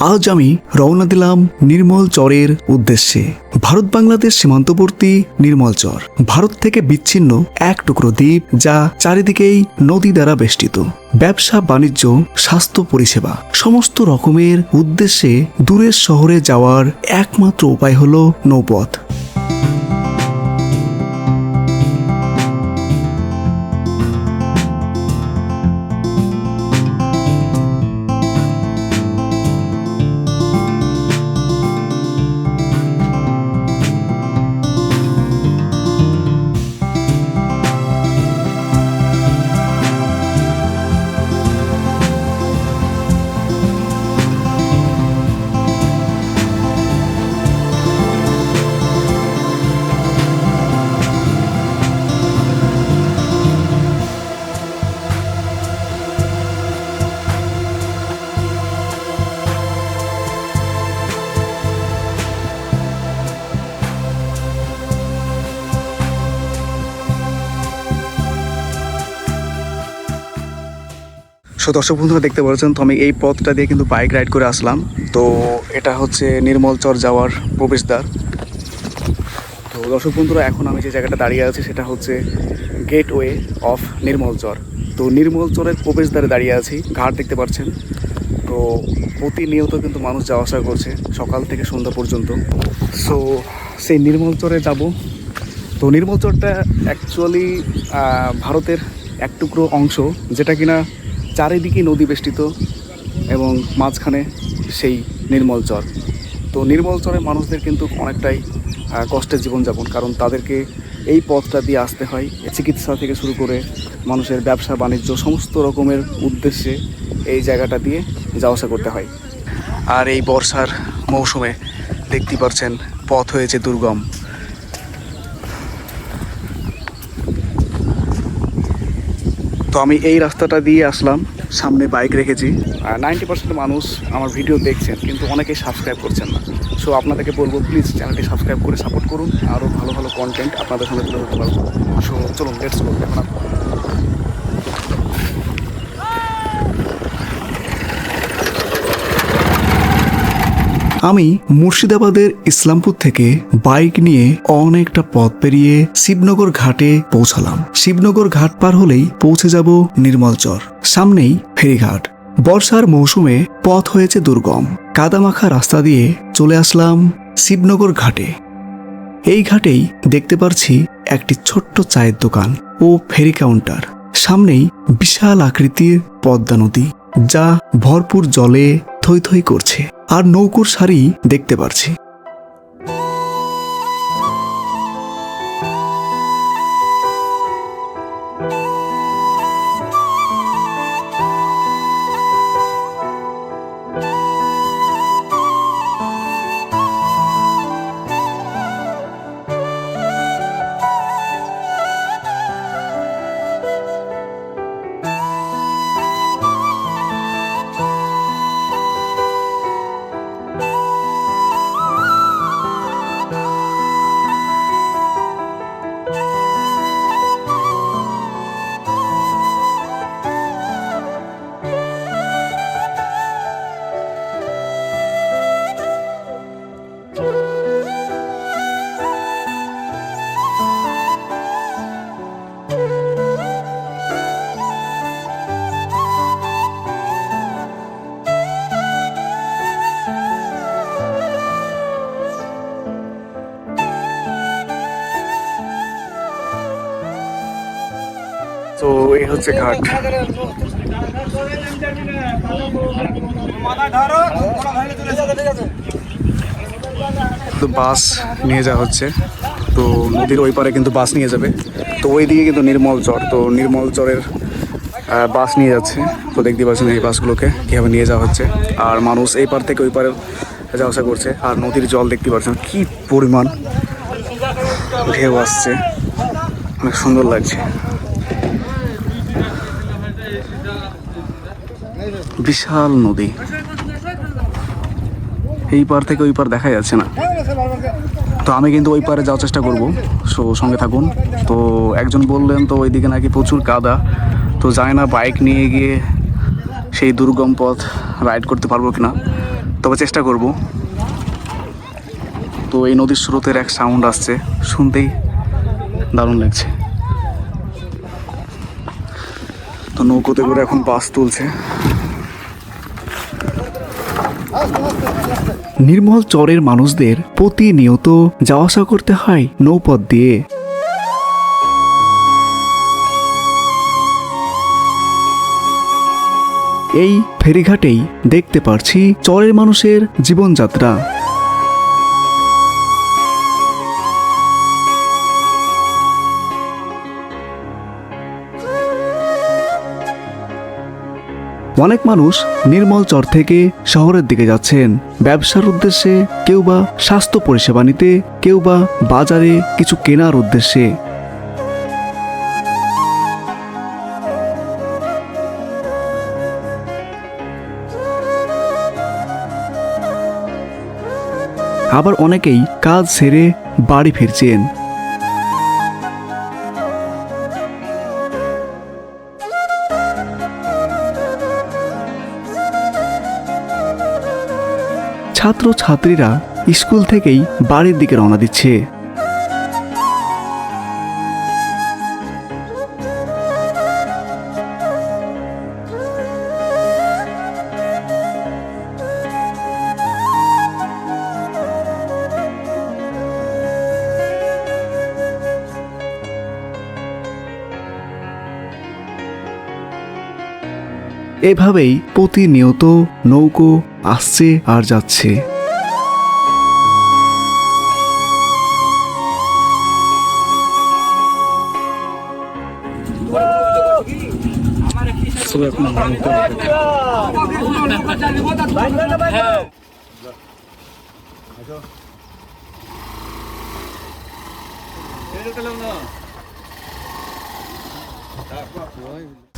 আজ আমি রওনা দিলাম নির্মল চরের উদ্দেশ্যে। ভারত বাংলাদেশ সীমান্তবর্তী নির্মল চর। ভারত থেকে বিচ্ছিন্ন এক টুকরো দ্বীপ যা চারিদিকেই নদী দ্বারা বেষ্টিত। ব্যবসা, বাণিজ্য, স্বাস্থ্য, পরিষেবা সমস্ত রকমের উদ্দেশ্যে দূরের শহরে যাওয়ার একমাত্র উপায় হল নৌপথ। সো দর্শক বন্ধুরা দেখতে পাচ্ছেন, তো আমি এই পথটা দিয়ে কিন্তু বাইক রাইড করে আসলাম। তো এটা হচ্ছে নির্মলচর যাওয়ার প্রবেশদ্বার। তো দর্শক বন্ধুরা, এখন আমি যে জায়গাটা দাঁড়িয়ে আছি সেটা হচ্ছে গেটওয়ে অফ নির্মলচর তো নির্মলচরের প্রবেশদ্বারে দাঁড়িয়ে আছি, ঘাট দেখতে পাচ্ছেন। তো প্রতিনিয়ত কিন্তু মানুষ যাওয়া আসা করছে, সকাল থেকে সন্ধ্যা পর্যন্ত। সো সেই নির্মলচরে যাব। তো নির্মলচরটা অ্যাকচুয়ালি ভারতের এক টুকরো অংশ, যেটা কিনা চারিদিকে নদী বেষ্টিত এবং মাঝখানে সেই নির্মল চর। তো নির্মলচরের মানুষদের কিন্তু অনেকটাই কষ্টের জীবনযাপন, কারণ তাদেরকে এই পথটা দিয়ে আসতে হয়, চিকিৎসা থেকে শুরু করে মানুষের ব্যবসা, বাণিজ্য, সমস্ত রকমের উদ্দেশ্যে এই জায়গাটা দিয়ে যাওয়া আসা করতে হয়। আর এই বর্ষার মৌসুমে দেখতে পাচ্ছেন, পথ হয়েছে দুর্গম। তো আমি এই রাস্তাটা দিয়ে আসলাম, সামনে বাইক রেখেছি। নাইনটি পার্সেন্ট মানুষ আমার ভিডিও দেখছেন, কিন্তু অনেকেই সাবস্ক্রাইব করছেন না। সো আপনাদেরকে বলব প্লিজ চ্যানেলটি সাবস্ক্রাইব করে সাপোর্ট করুন। আরও ভালো ভালো কন্টেন্ট আপনাদের সামনে তুলে ধরতে পারব। সো চলুন লেটস গো এখন আমি মুর্শিদাবাদের ইসলামপুর থেকে বাইক নিয়ে অনেকটা পথ পেরিয়ে শিবনগর ঘাটে পৌঁছালাম। শিবনগর ঘাট পার হলেই পৌঁছে যাব নির্মলচর, সামনেই ফেরিঘাট। বর্ষার মৌসুমে পথ হয়েছে দুর্গম। কাদামাখা রাস্তা দিয়ে চলে আসলাম শিবনগর ঘাটে। এই ঘাটেই দেখতে পারছি একটি ছোট্ট চায়ের দোকান ও ফেরি কাউন্টার। সামনেই বিশাল আকৃতির পদ্মা নদী, যা ভরপুর জলে থই থই করছে। আর নৌকোর শাড়ি দেখতে পারছি। হচ্ছে ঘাট। তো বাস নিয়ে যাওয়া হচ্ছে। তো নদীর ওই পারে কিন্তু বাস নিয়ে যাবে। তো ওই দিকে কিন্তু নির্মল চর। তো নির্মল চরের বাস নিয়ে যাচ্ছে। তো দেখতে পাচ্ছেন এই বাসগুলোকে কীভাবে নিয়ে যাওয়া হচ্ছে। আর মানুষ এই পার থেকে ওই পারে যাওয়া আসা করছে। আর নদীর জল দেখতে পাচ্ছেন কি পরিমাণ ঢেউ আসছে। অনেক সুন্দর লাগছে। বিশাল নদী। এই পার থেকে ওই পার দেখা যাচ্ছে না। তো আমি কিন্তু ওই পারে যাওয়ার চেষ্টা করব। সো সঙ্গে থাকুন। তো একজন বললেন, তো ওইদিকে নাকি প্রচুর কাদা। তো জানি না বাইক নিয়ে গিয়ে সেই দুর্গম পথ রাইড করতে পারব কিনা? তবে চেষ্টা করব। তো এই নদীর স্রোতের এক সাউন্ড আসছে। শুনতেই দারুণ লাগছে। তো নৌকোতে করে এখন বাস তুলছে। নির্মল চরের মানুষদের প্রতিনিয়ত যাওয়া আসা করতে হয় নৌপথ দিয়ে। এই ফেরিঘাটেই দেখতে পারছি চরের মানুষের জীবনযাত্রা। অনেক মানুষ নির্মল চর থেকে শহরের দিকে যাচ্ছেন। ব্যবসার উদ্দেশ্যে কেউ বা স্বাস্থ্য পরিষেবা নিতে, কেউ বা বাজারে কিছু কেনার উদ্দেশ্যে। আবার অনেকেই কাজ সেরে বাড়ি ফিরছেন। ছাত্র ছাত্রীরা স্কুল থেকেই বাড়ির দিকে রওনা দিচ্ছে। এভাবেই প্রতিনিয়ত নৌকো আসছে আর যাচ্ছে।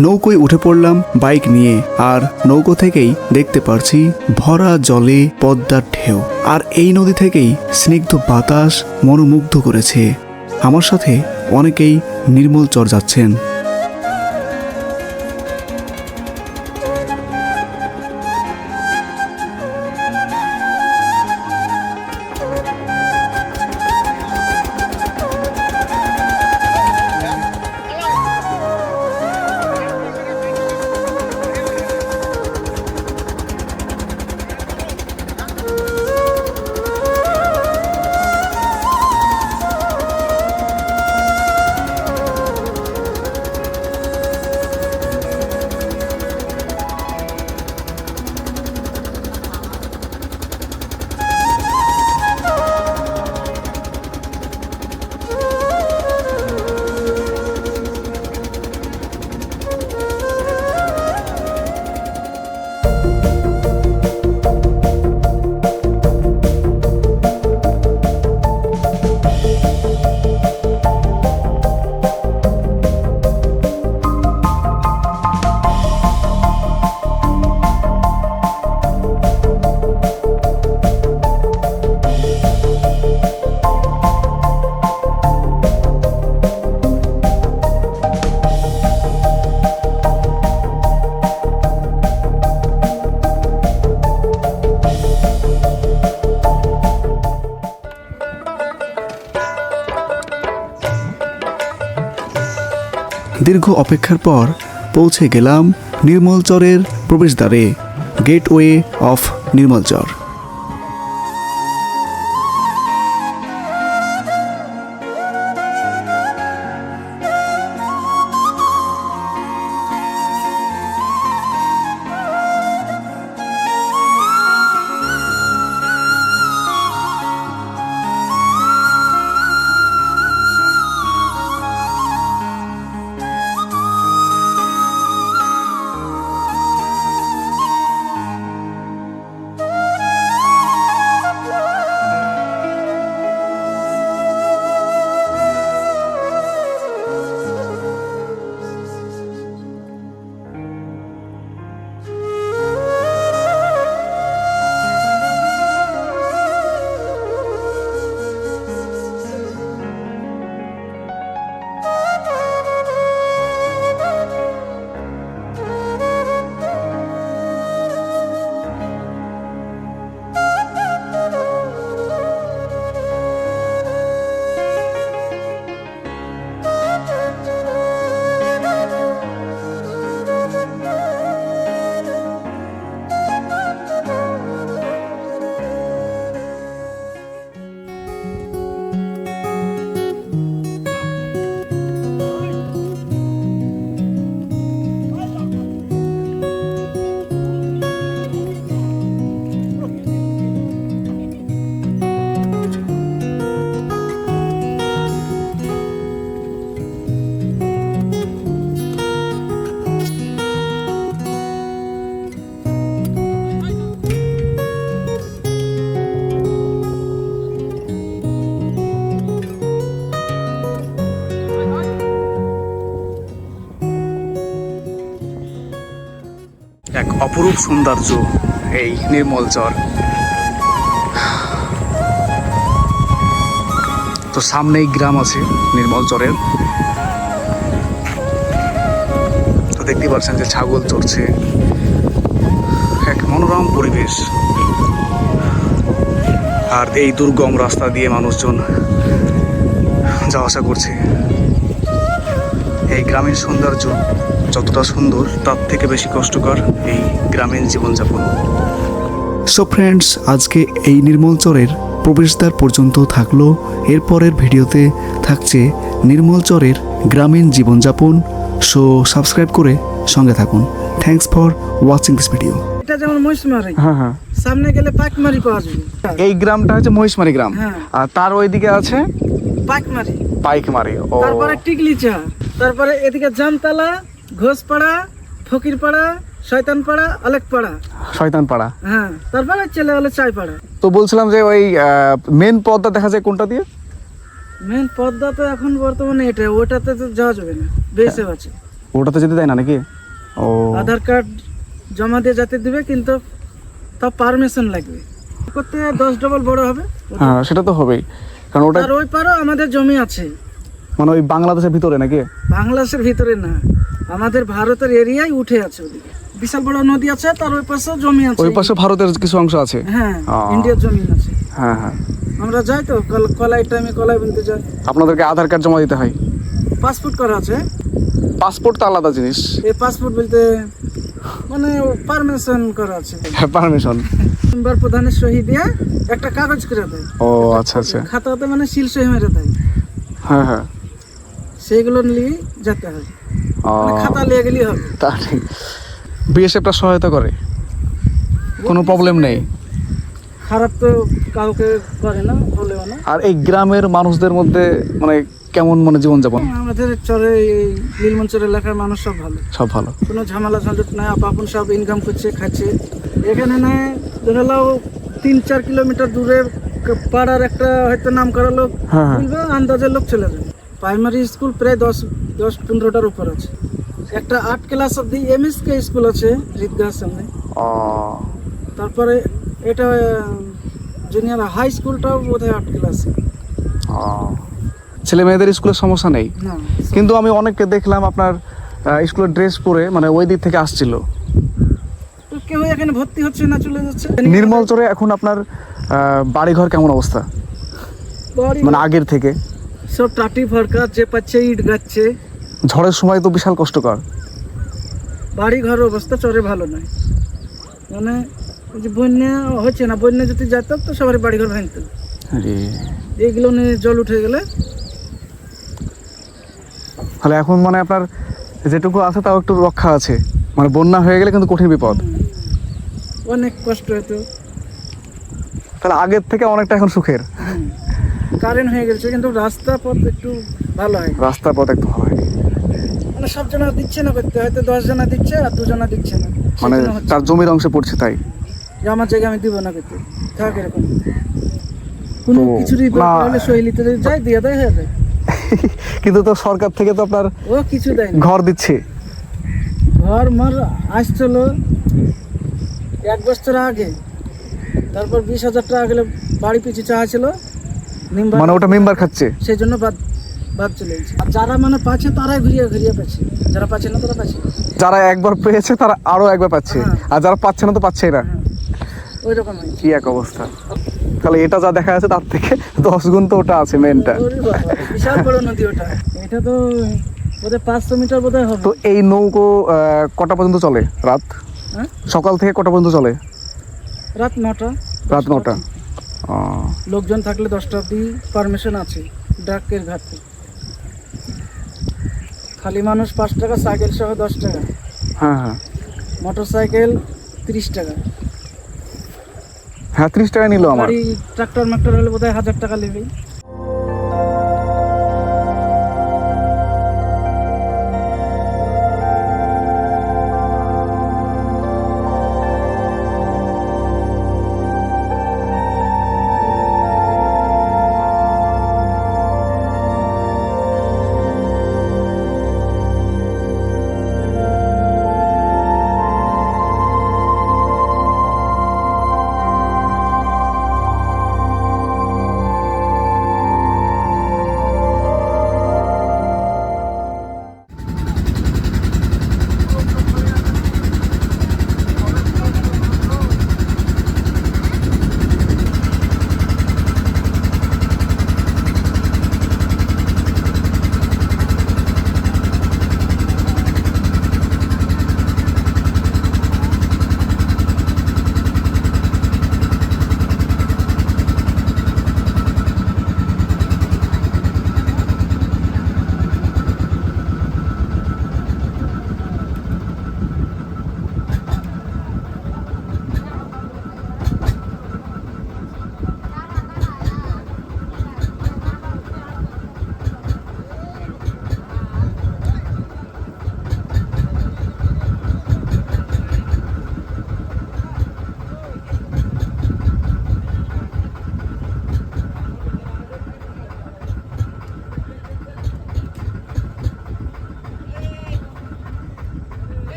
নৌকোয় উঠে পড়লাম বাইক নিয়ে, আর নৌকো থেকেই দেখতে পারছি ভরা জলে পদ্মার ঢেউ। আর এই নদী থেকেই স্নিগ্ধ বাতাস মনোমুগ্ধ করেছে। আমার সাথে অনেকেই নির্মল চর যাচ্ছেন। দীর্ঘ অপেক্ষার পর পৌঁছে গেলাম নির্মলচরের প্রবেশদ্বারে গেটওয়ে অফ নির্মলচর। অপরূপ সৌন্দর্য, এই নির্মল চর তো সামনেই গ্রাম আছে নির্মল চরের তো দেখতে পাচ্ছেন যে ছাগল চড়ছে। এক মনোরম পরিবেশ। আর এই দুর্গম রাস্তা দিয়ে মানুষজন যাওয়া আসা করছে। এই গ্রামীণ সৌন্দর্য যতটা সুন্দর তার থেকে বেশি কষ্টকর এই গ্রামীণ জীবনযাপন। সো ফ্রেন্ডস আজকে এই নির্মল চরের প্রবেশদ্বার পর্যন্ত থাকল। এরপরের ভিডিওতে থাকছে নির্মল চরের গ্রামীণ জীবনযাপন। সো সাবস্ক্রাইব করে সঙ্গে থাকুন। Thanks for watching this video এটা যেমন মহিষমারি হ্যাঁ হ্যাঁ। সামনে গেলে পাকমারি পাওয়া যাবে এই গ্রামটা হচ্ছে মহিষমারি গ্রাম। হ্যাঁ। আর তার ওইদিকে আছে? পাকমারি। পাইকমারি ও। তারপরে টিকলিচা তারপরে এদিকে জামতলা ঘোষপাড়া ফকিরপাড়া শয়তানপাড়া আলেকপাড়া শয়তানপাড়া। হ্যাঁ তারপরে চলে হলো চাইপাড়া। তো বলছিলাম যে ওই মেন পথটা দেখা যায় কোনটা দিয়ে? মেন পদ্মা তো এখন বর্তমানে এটা ওটাতে তো যাওয়া যাবে না বেসে আছে। ওটাতে যেতে দেয় না নাকি? ও। আধার কার্ড জমা দিয়ে যাতে দিবে কিন্তু তা পারমিশন লাগবে। করতে দশ ডবল বড় হবে। হ্যাঁ সেটা তো হবেই। কারণ ওটা আর ওই পারও আমাদের জমি আছে। মানে ওই বাংলাদেশের ভিতরে নাকি? বাংলাদেশের ভিতরে না। আমাদের ভারতের এরিয়ায় উঠে আছে ওদিকে। বিশাল বড় নদী আছে তার ওই পাশে জমি আছে। ওই পাশে ভারতের কিছু অংশ আছে? হ্যাঁ ইন্ডিয়ার জমি আছে। হ্যাঁ হ্যাঁ। আমরা যাই তো কল- কলাই টাইমে কলাই বিনতে যাই। আপনাদেরকে আধার কার্ড জমা দিতে হয়? পাসপোর্ট করা আছে। পাসপোর্ট তো আলাদা জিনিস। এই পাসপোর্ট বলতে মানে পারমিশন করা আছে। পারমিশন। মেম্বার প্রধানের সহি দিয়ে একটা কাগজ করে দেয়। ও আচ্ছা আচ্ছা। খাতাতে মানে সিল সহি মেরে দেয়। হ্যাঁ হ্যাঁ। সেইগুলো নিয়ে যেতে হয়। মানে খাতা নিয়ে গেলেই হবে। তা ঠিক বিএসএফটা সহায়তা করে? কোনো প্রবলেম নেই? খারাপ তো কাউকে করে না বলেও না। আর এই গ্রামের মানুষদের মধ্যে মানে কেমন মানে জীবনযাপন? আমাদের চরে এই নীলমঞ্চের এলাকার মানুষ সব ভালো। সব ভালো। কোনো ঝামেলা ঝঞ্ঝট নাই আপাপন সব ইনকাম করছে খাচ্ছে। এখানে না ধরে নাও তিন চার কিলোমিটার দূরে পাড়ার একটা হয়তো নাম করা লোক হ্যাঁ, হ্যাঁ। আন্দাজের লোক চলে যাবে। প্রাইমারি স্কুল প্রায় দশ দশ পনেরোটার উপর আছে। একটা আট ক্লাস অব্দি কে স্কুল আছে ঈদগাহের সামনে। তারপরে এটা জুনিয়র হাই স্কুলটাও বোধ হয় আট ক্লাস ছেলে মেয়েদের স্কুলের সমস্যা নেই? কিন্তু আমি অনেককে দেখলাম আপনার স্কুলের ড্রেস পরে মানে ওই দিক থেকে আসছিল। তো কেউ এখানে ভর্তি হচ্ছে না চলে যাচ্ছে। নির্মল চরে এখন আপনার বাড়ি ঘর কেমন অবস্থা? মানে আগের থেকে? সব টাটি ফরকা যে পাচ্ছে ইট গাচ্ছে। ঝড়ের সময় তো বিশাল কষ্টকর। বাড়ি ঘর অবস্থা চরে ভালো নয়। মানে যে বন্যা হচ্ছে না বন্যা যদি যেত তো সবার বাড়ি ঘর ভাঙত এইগুলো নিয়ে জল উঠে গেলে তাহলে এখন মানে আপনার যেটুকু আছে তাও একটু রক্ষা আছে। মানে বন্যা হয়ে গেলে কিন্তু কঠিন বিপদ। অনেক কষ্ট হতো। তাহলে আগের থেকে অনেকটা এখন সুখের। কারেন্ট হয়ে গেছে কিন্তু রাস্তা পথ একটু ভালো হয়। রাস্তার পথ একটু ভালো মানে সব জনা দিচ্ছে না করতে হয়তো দশ জনা দিচ্ছে আর দুজনা দিচ্ছে না। মানে তার জমির অংশে পড়ছে তাই? আমার জায়গায় আমি দিব না করতে। থাক এরকম। কোনো কিছুরই না- দরকার হলে শৈলীতে যায় দিয়ে দেয় হয়ে যায়। কিন্তু তো সরকার থেকে তো আপনার ও কিছু দেয় ঘর দিচ্ছে। ঘর মর আসছিল এক বছর আগে। তারপর বিশ হাজার টাকা গেলে বাড়ি পিছু চাওয়া ছিল। মানে ওটা মেম্বার খাচ্ছে? সেই জন্য বাদ বাদ চলে গেছে। আর যারা মানে পাচ্ছে তারাই ঘুরিয়ে ঘুরিয়ে পাচ্ছে। যারা পাচ্ছে না তারা পাচ্ছে যারা একবার পেয়েছে তারা আরও একবার পাচ্ছে। হ্যাঁ। আর যারা পাচ্ছে না তো পাচ্ছেই না। হ্যাঁ। ওই রকম কি এক অবস্থা। তাহলে এটা যা দেখা যাচ্ছে তার থেকে দশ গুণ তো ওটা আছে মেনটা বিশাল বড় নদী ওটা। এটা তো বোধহয় পাঁচশো মিটার বোধহয় হবে। তো এই নৌকো কটা পর্যন্ত চলে রাত? হ্যাঁ? সকাল থেকে কটা পর্যন্ত চলে? রাত নটা। রাত নটা। লোকজন থাকলে দশটা অব্দি পারমিশন আছে ডাকের ঘাটে খালি মানুষ পাঁচ টাকা সাইকেল সহ দশ টাকা। হ্যাঁ হ্যাঁ। মোটর সাইকেল তিরিশ টাকা। হ্যাঁ ত্রিশ টাকা নিল আমার। ট্রাক্টর মাক্টর হলে বোধহয় হাজার টাকা নেবে।